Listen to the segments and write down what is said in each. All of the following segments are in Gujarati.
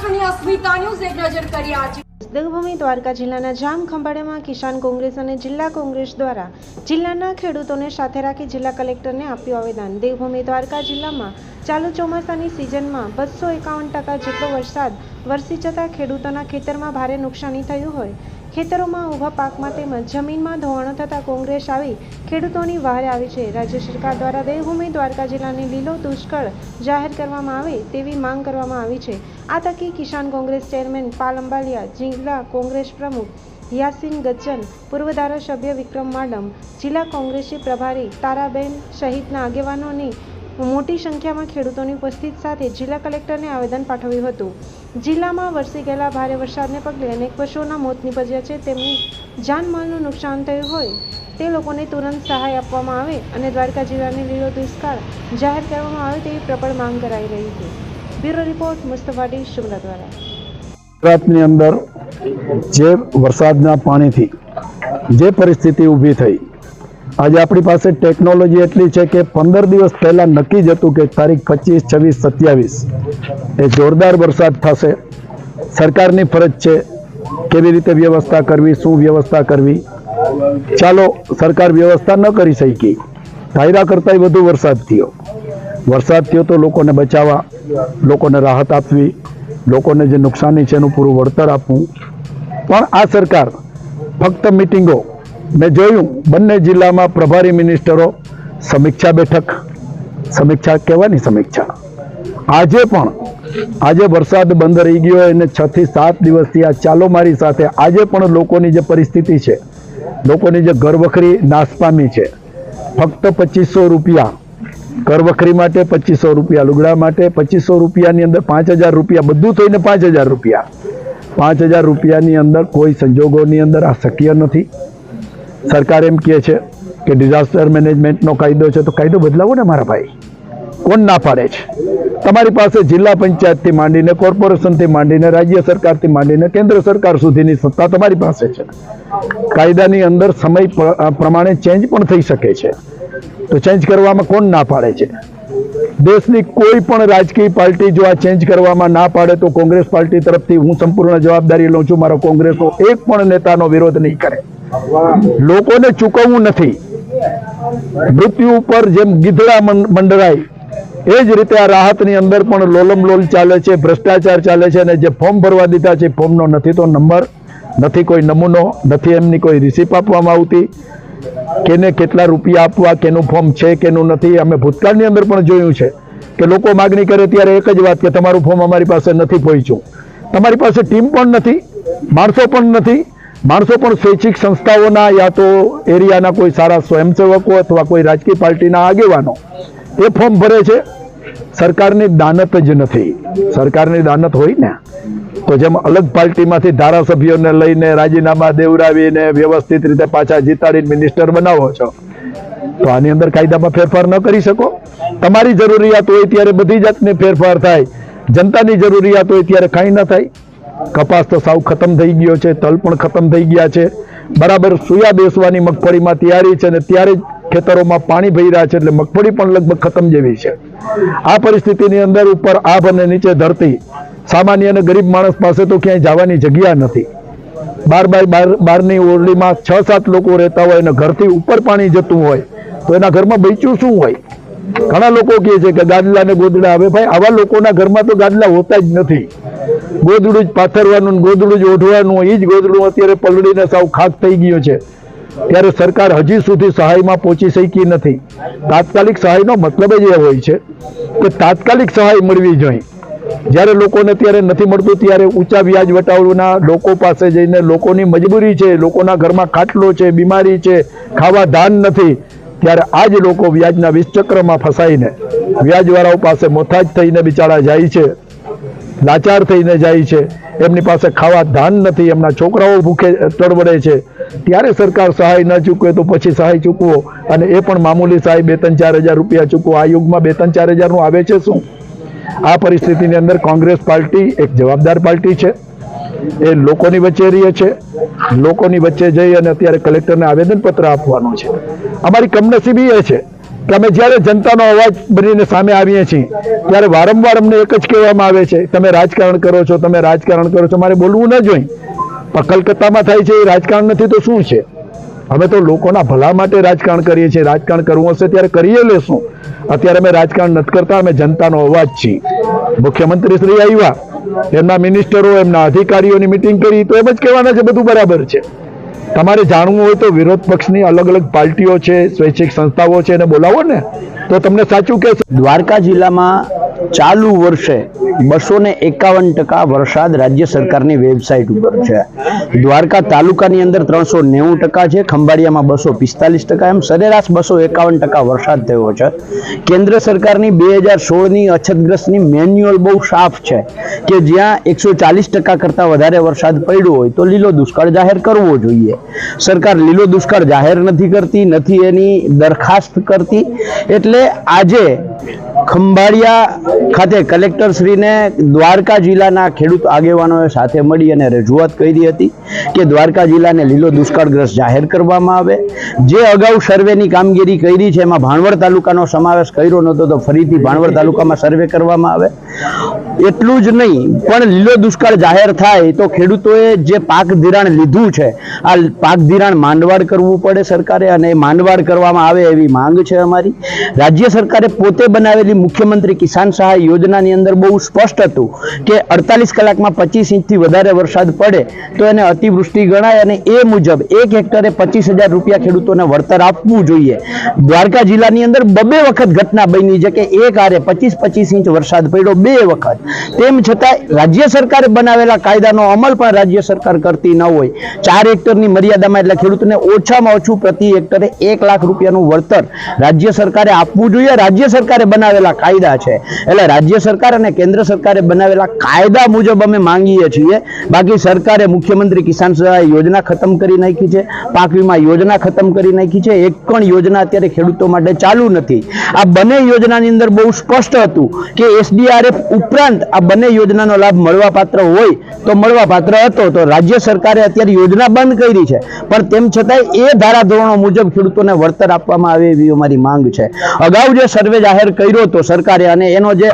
સૌરાષ્ટ્રની અસ્મિતા ન્યૂઝ એક નજર કરી આજે દેવભૂમિ દ્વારકા જિલ્લાના જામ ખંભાળિયામાં કિસાન કોંગ્રેસ અને જિલ્લા કોંગ્રેસ દ્વારા જિલ્લાના ખેડૂતોને સાથે રાખી જિલ્લા કલેક્ટરને આપ્યું આવેદન. દેવભૂમિ દ્વારકા જિલ્લામાં ચાલુ ચોમાસાની સિઝનમાં બસો એકાવન ટકા જેટલો વરસાદ વરસી જતા ખેડૂતોના ખેતરમાં ભારે નુકસાની થયું હોય ખેતરોમાં ઊભા પાકમાં તેમજ જમીનમાં ધોવાણો થતાં કોંગ્રેસ આવી ખેડૂતોની વહારે આવી છે. રાજ્ય સરકાર દ્વારા દેવભૂમિ દ્વારકા જિલ્લાને લીલો દુષ્કાળ જાહેર કરવામાં આવે તેવી માંગ કરવામાં આવી છે. આ તકે કિસાન કોંગ્રેસ ચેરમેન પાલ અંબાલિયા જિલ્લા કોંગ્રેસ પ્રમુખ યાસીન ગજ્જન, પૂર્વ ધારાસભ્ય વિક્રમ માડમ, જિલ્લા કોંગ્રેસી પ્રભારી તારાબેન સહિતના આગેવાનોની મોટી સંખ્યામાં ખેડૂતોની ઉપસ્થિત સાથે જિલ્લા કલેક્ટરને આવેદન પાઠવ્યું હતું. જિલ્લામાં વરસી ગયેલા ભારે વરસાદને પગલે અનેક પશુઓના મોત નીપજ્યા છે. તેમની જાનમાલનું નુકસાન થયું હોય તે લોકોને તુરંત સહાય આપવામાં આવે અને દ્વારકા જિલ્લાને લીલો દુષ્કાળ જાહેર કરવામાં આવે તેવી પ્રબળ માંગ કરાઈ રહી છે. બ્યુરો રિપોર્ટ, મુસ્તફાડી શુમલા દ્વારા. ગુજરાતની અંદર જે વરસાદના પાણીથી જે પરિસ્થિતિ ઊભી થઈ આજે આપણી પાસે ટેકનોલોજી એટલી છે કે પંદર દિવસ પહેલાં નક્કી જ હતું કે તારીખ પચીસ, છવ્વીસ, સત્યાવીસ એ જોરદાર વરસાદ થશે. સરકારની ફરજ છે કેવી રીતે વ્યવસ્થા કરવી, શું વ્યવસ્થા કરવી? ચાલો, સરકાર વ્યવસ્થા ન કરી શકી. ધાયરા કરતાંય વધુ વરસાદ થયો. વરસાદ થયો તો લોકોને બચાવવા, લોકોને રાહત આપવી, લોકોને જે નુકસાની છે એનું પૂરું વળતર આપવું. પણ આ સરકાર ફક્ત મિટિંગો મેં જોયું, બંને જિલ્લામાં પ્રભારી મિનિસ્ટરો સમીક્ષા બેઠક, સમીક્ષા કહેવાની સમીક્ષા. આજે પણ, આજે વરસાદ બંધ રહી ગયો અને છ થી સાત દિવસથી આ ચાલો મારી સાથે, આજે પણ લોકોની જે પરિસ્થિતિ છે, લોકોની જે ઘરવખરી નાશ પામી છે, ફક્ત પચીસો રૂપિયા, ઘરવખરી માટે પચીસો રૂપિયા, લુગડા માટે પચીસો રૂપિયાની અંદર પાંચ હજાર રૂપિયા, બધું થઈને પાંચ હજાર રૂપિયા. પાંચ હજાર રૂપિયાની અંદર કોઈ સંજોગોની અંદર આ શક્ય નથી. સરકાર એમ કહે છે કે ડિઝાસ્ટર મેનેજમેન્ટનો કાયદો છે તો કાયદો બદલાવો ને મારા ભાઈ. કોણ ના પાડે છે? તમારી પાસે જિલ્લા પંચાયતથી માંડીને કોર્પોરેશનથી માંડીને રાજ્ય સરકારથી માંડીને કેન્દ્ર સરકાર સુધીની સત્તા તમારી પાસે છે. કાયદાની અંદર સમય પ્રમાણે ચેન્જ પણ થઈ શકે છે. તો ચેન્જ કરવામાં કોણ ના પાડે છે? દેશની કોઈ પણ રાજકીય પાર્ટી જો આ ચેન્જ કરવામાં ના પાડે તો કોંગ્રેસ પાર્ટી તરફથી હું સંપૂર્ણ જવાબદારી લઉં છું. મારો કોંગ્રેસનો એક પણ નેતાનો વિરોધ નહીં કરે. લોકોને ચૂકવવું નથી. મૃત્યુ ઉપર જેમ ગીધડા મંડરાય, એ જ રીતે આ રાહતની અંદર પણ લોલમ લોલ ચાલે છે, ભ્રષ્ટાચાર ચાલે છે અને જે ફોર્મ ભરવા દીધા છે ફોર્મનો નથી તો નંબર, નથી કોઈ નમૂનો, નથી એમની કોઈ રિસીપ આપવામાં આવતી. કેને કેટલા રૂપિયા આપવા, કેનું ફોર્મ છે, કેનું નથી, અમે ભૂતકાળની અંદર પણ જોયું છે કે લોકો માગણી કરે ત્યારે એક જ વાત કે તમારું ફોર્મ અમારી પાસે નથી પહોંચ્યું. તમારી પાસે ટીમ પણ નથી, માણસો પણ નથી માણસો પણ સ્વૈચ્છિક સંસ્થાઓના યા તો એરિયાના કોઈ સારા સ્વયંસેવકો અથવા કોઈ રાજકીય પાર્ટીના આગેવાનો, એ ફોર્મ ભરે છે. સરકારની દાનત જ નથી. સરકારની દાનત હોય ને, તો જેમ અલગ પાર્ટીમાંથી ધારાસભ્યોને લઈને રાજીનામા દેવડાવીને વ્યવસ્થિત રીતે પાછા જીતાડીને મિનિસ્ટર બનાવો છો, તો આની અંદર કાયદામાં ફેરફાર ન કરી શકો. તમારી જરૂરિયાત હોય ત્યારે બધી જાતની ફેરફાર થાય. જનતાની જરૂરિયાત હોય ત્યારે કાંઈ ન થાય. કપાસ તો સાવ ખતમ થઈ ગયો છે, તલ પણ ખતમ થઈ ગયા છે. બરાબર, સુયા બેસવાની મગફળીમાં તૈયારી છે અને ત્યારે જ ખેતરોમાં પાણી ભરી રહ્યા છે એટલે મગફળી પણ લગભગ ખતમ જેવી છે. આ પરિસ્થિતિની અંદર ઉપર આભ અને નીચે ધરતી. સામાન્ય અને ગરીબ માણસ પાસે તો ક્યાંય જવાની જગ્યા નથી. બાર બાય બાર, બારની ઓરડીમાં છ સાત લોકો રહેતા હોય અને ઘરથી ઉપર પાણી જતું હોય, તો એના ઘરમાં બચ્યું શું હોય? ઘણા લોકો કહે છે કે ગાદલા ને ગોદડા હવે ભાઈ, આવા લોકોના ઘરમાં તો ગાદલા હોતા જ નથી. ગોદડું જ પાથરવાનું ગોદડું જ ઓઢવાનું એ જ ગોદડું અત્યારે પલળીને સાવ ખાક થઈ ગયું છે. ત્યારે સરકાર હજી સુધી સહાયમાં પહોંચી શકી નથી. તાત્કાલિક સહાયનો મતલબ જ એ હોય છે કે તાત્કાલિક સહાય મળવી જોઈએ. જ્યારે લોકોને ત્યારે નથી મળતું, ત્યારે ઊંચા વ્યાજ વટાવના લોકો પાસે જઈને લોકોની મજબૂરી છે, લોકોના ઘરમાં ખાટલો છે, બીમારી છે, ખાવા ધાન નથી. ત્યારે આ જ લોકો વ્યાજના વિષચક્રમાં ફસાઈને વ્યાજવાળાઓ પાસે મોથાજ થઈને બિચારા જાય છે, લાચાર થઈને જાય છે. એમની પાસે ખાવા ધાન નથી, એમના છોકરાઓ ભૂખે તડબડે છે. ત્યારે સરકાર સહાય ન ચૂકવે તો પછી સહાય ચૂકવો. અને એ પણ મામૂલી સહાય બે ત્રણ ચાર હજાર રૂપિયા ચૂકવો. આ યુગમાં બે ત્રણ ચાર હજારનું આવે છે શું? આ પરિસ્થિતિની અંદર કોંગ્રેસ પાર્ટી એક જવાબદાર પાર્ટી છે. એ લોકોની વચ્ચે રહીએ છે. લોકોની વચ્ચે જઈ અને અત્યારે કલેક્ટરને આવેદનપત્ર આપવાનું છે. અમારી કમનસીબી એ છે કે અમે જ્યારે જનતાનો અવાજ બનીને સામે આવીએ છીએ, ત્યારે વારંવાર અમને એક જ કહેવામાં આવે છે, તમે રાજકારણ કરો છો, તમે રાજકારણ કરો છો. મારે બોલવું ન જોઈએ. પણ કલકત્તામાં થાય છે એ રાજકારણ નથી તો શું છે? અમે તો લોકોના ભલા માટે રાજકારણ કરીએ છીએ. રાજકારણ કરવું હશે ત્યારે કરીએ લેશું. અત્યારે અમે રાજકારણ નથી કરતા, અમે જનતાનો અવાજ છીએ. મુખ્યમંત્રી શ્રી આવ્યા. એમના મિનિસ્ટરો એમના અધિકારીઓની મિટિંગ કરી, તો એમ જ કહેવાના છે, બધું બરાબર છે. તમારે જાણવું હોય તો વિરોધ પક્ષની અલગ અલગ પાર્ટીઓ છે, સ્વૈચ્છિક સંસ્થાઓ છે, એને બોલાવો ને. તો તમને સાચું કહેશે. દ્વારકા જિલ્લામાં ચાલુ વર્ષે બસો ને એકાવન ટકા વરસાદ રાજ્ય સરકારની વેબસાઇટ ઉપર છે. દ્વારકા તાલુકાની અંદર ત્રણસો નેવું ટકા છે, ખંભાળિયામાં બસો પિસ્તાલીસ ટકા. એમ સરેરાશ બસો એકાવન ટકા વરસાદ થયો છે. કેન્દ્ર સરકારની બે હજાર સોળની અછતગ્રસ્તની મેન્યુઅલ બહુ સાફ છે કે જ્યાં એકસો ચાલીસ ટકા કરતાં વધારે વરસાદ પડ્યો હોય તો લીલો દુષ્કાળ જાહેર કરવો જોઈએ. સરકાર લીલો દુષ્કાળ જાહેર નથી કરતી, નથી એની દરખાસ્ત કરતી. એટલે આજે ખંભાળિયા ખાતે કલેક્ટર શ્રીને દ્વારકા જિલ્લાના ખેડૂત આગેવાનોએ સાથે મળી અને રજૂઆત કરી હતી કે દ્વારકા જિલ્લાને લીલો દુષ્કાળગ્રસ્ત જાહેર કરવામાં આવે. જે અગાઉ સર્વેની કામગીરી કરી છે, એમાં ભાણવડ તાલુકાનો સમાવેશ કર્યો નહોતો, તો ફરીથી ભાણવડ તાલુકામાં સર્વે કરવામાં આવે. એટલું જ નહીં, પણ લીલો દુષ્કાળ જાહેર થાય તો ખેડૂતોએ જે પાક ધિરાણ લીધું છે, આ પાક ધિરાણ માંડવાડ કરવું પડે સરકારે અને માંડવાડ કરવામાં આવે એવી માંગ છે અમારી. રાજ્ય સરકારે પોતે બનાવેલી મુખ્યમંત્રી કિસાન સહાય યોજનાની અંદર બહુ સ્પષ્ટ હતું કે અડતાલીસ કલાકમાં પચીસ ઇંચથી વધારે વરસાદ પડે તો એને અતિવૃષ્ટિ ગણાય અને એ મુજબ એક હેક્ટરે પચીસ હજાર રૂપિયા ખેડૂતોને વળતર આપવું જોઈએ. દ્વારકા જિલ્લાની અંદર બબે વખત ઘટના બની છે કે એક આરે પચીસ પચીસ ઇંચ વરસાદ પડ્યો બે વખત. તેમ છતાં રાજ્ય સરકારે બનાવેલા કાયદાનો અમલ પણ રાજ્ય સરકાર કરતી ન હોય. ચાર હેક્ટરની મર્યાદામાં એટલે ખેડૂતને ઓછામાં ઓછું પ્રતિ હેક્ટરે એક લાખ રૂપિયાનું વળતર રાજ્ય સરકારે આપવું જોઈએ. રાજ્ય સરકારે બનાવેલા કાયદા છે. એટલે રાજ્ય સરકાર અને કેન્દ્ર સરકારે બનાવેલા કાયદા મુજબ અમે માંગીએ છીએ. બાકી સરકારે મુખ્યમંત્રી કિસાન સહાય યોજના ખતમ કરી નાખી છે. પાક વીમા યોજના ખતમ કરી નાખી છે. એક પણ યોજના અત્યારે ખેડૂતો માટે ચાલુ નથી. આ બંને યોજનાની અંદર બહુ સ્પષ્ટ હતું કે એસડીઆરએફ ઉપરાંત આ બંને યોજનાનો લાભ મળવા પાત્ર હોય તો મળવા પાત્ર હતો, તો રાજ્ય સરકારે અત્યારે યોજના બંધ કરી છે. પણ તેમ છતાંય એ ધારાધોરણો મુજબ ખેડૂતોને વળતર આપવામાં આવે એવી અમારી માંગ છે. અગાઉ જે સર્વે જાહેર કર્યો હતો સરકારે અને એનો જે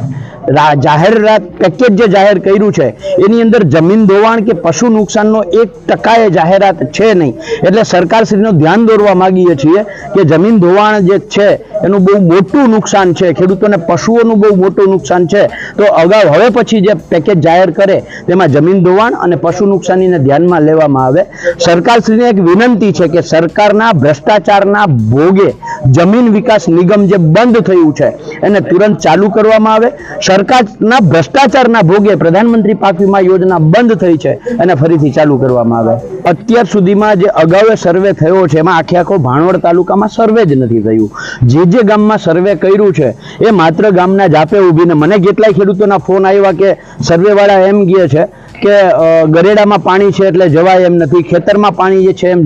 રા- જાહેરાત પેકેજ જે જાહેર કર્યું છે, એની અંદર જમીન ધોવાણ કે પશુ નુકસાનનો એક ટકાએ જાહેરાત છે નહીં. એટલે સરકારશ્રીનું ધ્યાન દોરવા માગીએ છીએ કે જમીન ધોવાણ જે છે, એનું બહુ મોટું નુકસાન છે. ખેડૂતોને પશુઓનું બહુ મોટું નુકસાન છે. તો અગાઉ હવે પછી જે પેકેજ જાહેર કરે, તેમાં જમીન ધોવાણ અને પશુ નુકસાનીને ધ્યાનમાં લેવામાં આવે. સરકારશ્રીને એક વિનંતી છે કે સરકારના ભ્રષ્ટાચારના ભોગે જમીન વિકાસ નિગમ જે બંધ થયું છે, એને તુરંત ચાલુ કરવામાં આવે. સરકારના ભ્રષ્ટાચારના ભોગે પ્રધાનમંત્રી પાક વીમા યોજના બંધ થઈ છે એને ફરીથી ચાલુ કરવામાં આવે. અત્યાર સુધીમાં જે અગાઉ સર્વે થયો છે, એમાં આખે આખો ભાણવડ તાલુકામાં સર્વે જ નથી થયું. જે જે ગામમાં સર્વે કર્યું છે, એ માત્ર ગામના જાપે ઊભીને. મને કેટલાય ખેડૂતોના ફોન આવ્યા કે સર્વેવાળા એમ કહે છે કે ગરેડામાં પાણી છે એટલે જવાય એમ નથી, ખેતરમાં પાણી જે છે એમ